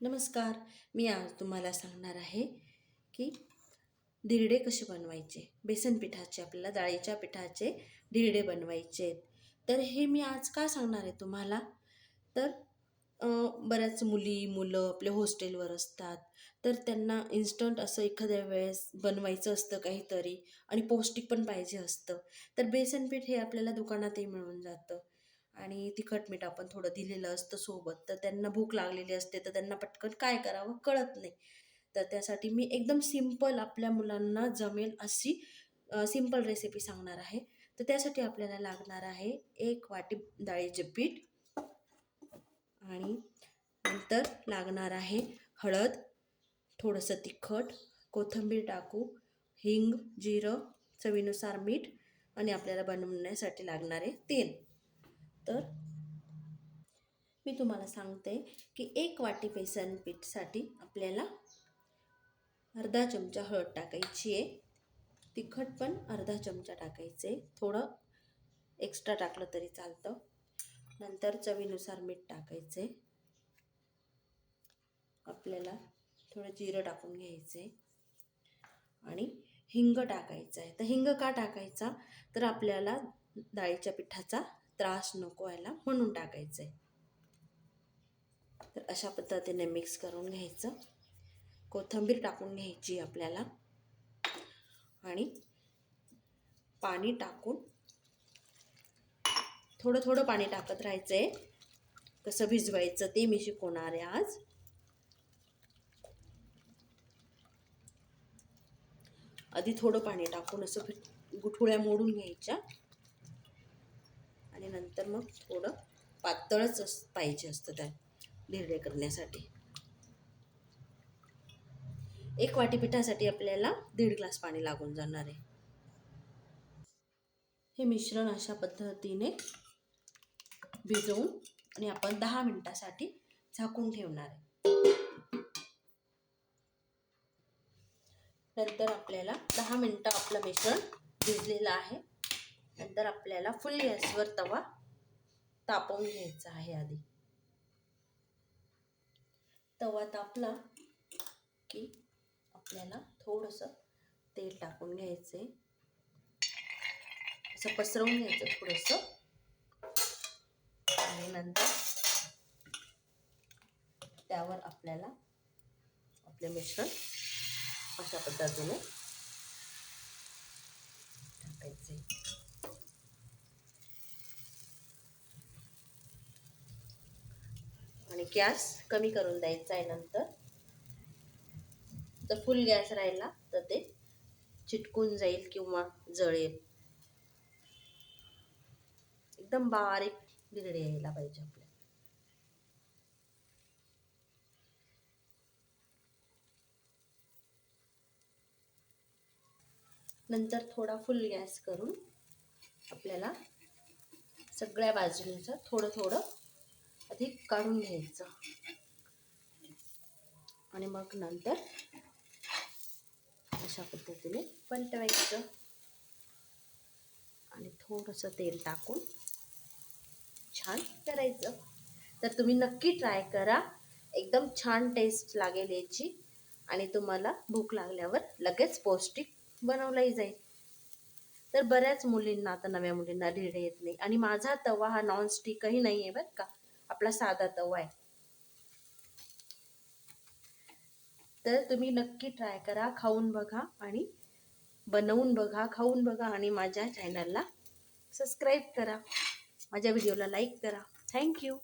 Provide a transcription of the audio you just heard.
नमस्कार. मी आज तुम्हाला सांगणार आहे की धिरडे कसे बनवायचे? बेसन पिठाचे आपल्याला डाळीच्या पिठाचे धिरडे बनवायचे आहेत. तर हे मी आज का सांगणार आहे तुम्हाला? तर बऱ्याच मुली मुलं आपले हॉस्टेलवर असतात. तर त्यांना इन्स्टंट असं एखाद्या वेळेस बनवायचं असतं काहीतरी आणि पौष्टिक पण पाहिजे असतं. तर बेसन पीठ हे आपल्याला दुकानातही मिळून जातं. आणि तिखट मीठ आपण थोडं दिलेलं असतं सोबत तर त्यांना भूक लागलेली असते तर त्यांना पटकन काय करावं कळत नाही. तर त्यासाठी मी एकदम सिंपल आपल्या मुलांना जमेल अशी सिंपल रेसिपी सांगणार आहे. तर त्यासाठी आपल्याला लागणार आहे एक वाटी डाळीचे पीठ आणि नंतर लागणार आहे हळद थोडंसं तिखट कोथिंबीर टाकू हिंग जिरं चवीनुसार मीठ आणि आपल्याला बनवण्यासाठी लागणारे तेल. तर मी तुम्हाला सांगते की एक वाटी बेसन पीठसाठी आपल्याला अर्धा चमचा हळद टाकायची आहे. तिखट पण अर्धा चमचा टाकायचे. थोडं एक्स्ट्रा टाकलं तरी चालतं. नंतर चवीनुसार मीठ टाकायचे. आपल्याला थोडं जिरं टाकून घ्यायचे. आणि हिंग टाकायचं आहे. तर हिंग का टाकायचा? तर आपल्याला डाळीच्या पिठाचा त्रास नको व्हायला म्हणून टाकायचं आहे तर अशा पद्धतीने मिक्स करून घ्यायचं. कोथिंबीर टाकून घ्यायची आपल्याला. आणि पाणी टाकून थोडं थोडं पाणी टाकत राहायचं आहे कसं भिजवायचं ते मी शिकवणार आहे आज. आधी थोडं पाणी टाकून असं गुठुळ्या मोडून घ्यायच्या. तर मग थोडं पातळच पाहिजे असतं त्या धिरडे करण्यासाठी. एक वाटी पिठासाठी आपल्याला दीड ग्लास पाणी लागून जाणार आहे. हे मिश्रण अशा पद्धतीने भिजवून आणि आपण दहा मिनटासाठी झाकून ठेवणार आहे. नंतर आपल्याला दहा मिनटं आपलं मिश्रण भिजलेलं आहे. नंतर आपल्याला फुल गॅसवर तवा तापवून घ्यायचा आहे आधी. तवा तापला की आपल्याला थोडंसं तेल टाकून घ्यायचे असं पसरवून घ्यायचं थोडंसं. आणि नंतर त्यावर आपल्याला आपले मिश्रण अशा पद्धतीने टाकायचे आहे गॅस कमी करून द्यायचा आहे नंतर. तर फुल गॅस राहिला तर ते चिटकून जाईल किंवा जळेल. एकदम बारीक धिरडे यायला पाहिजे आपल्या नंतर थोडा फुल गॅस करून आपल्याला सगळ्या बाजूंचं थोडं थोडं अधिक काढून घ्यायचं. आणि मग नंतर अशा पद्धतीने पलटवायचं. आणि थोडंसं तेल टाकून छान करायचं. तर तुम्ही नक्की ट्राय करा. एकदम छान टेस्ट लागेल याची. आणि तुम्हाला भूक लागल्यावर लगेच पौष्टिक बनवलाही जाईल. तर बऱ्याच मुलींना आता नव्या मुलींना ढेडे येत नाही. आणि माझा तवा हा नॉनस्टिकही नाही आहे बरं का. आपला साधा तवा आहे. तर तुम्ही नक्की ट्राय करा खाऊन बघा आणि बनवून बघा खाऊन बघा आणि माझ्या चॅनलला सबस्क्राईब करा. माझ्या व्हिडिओला लाईक करा. थँक्यू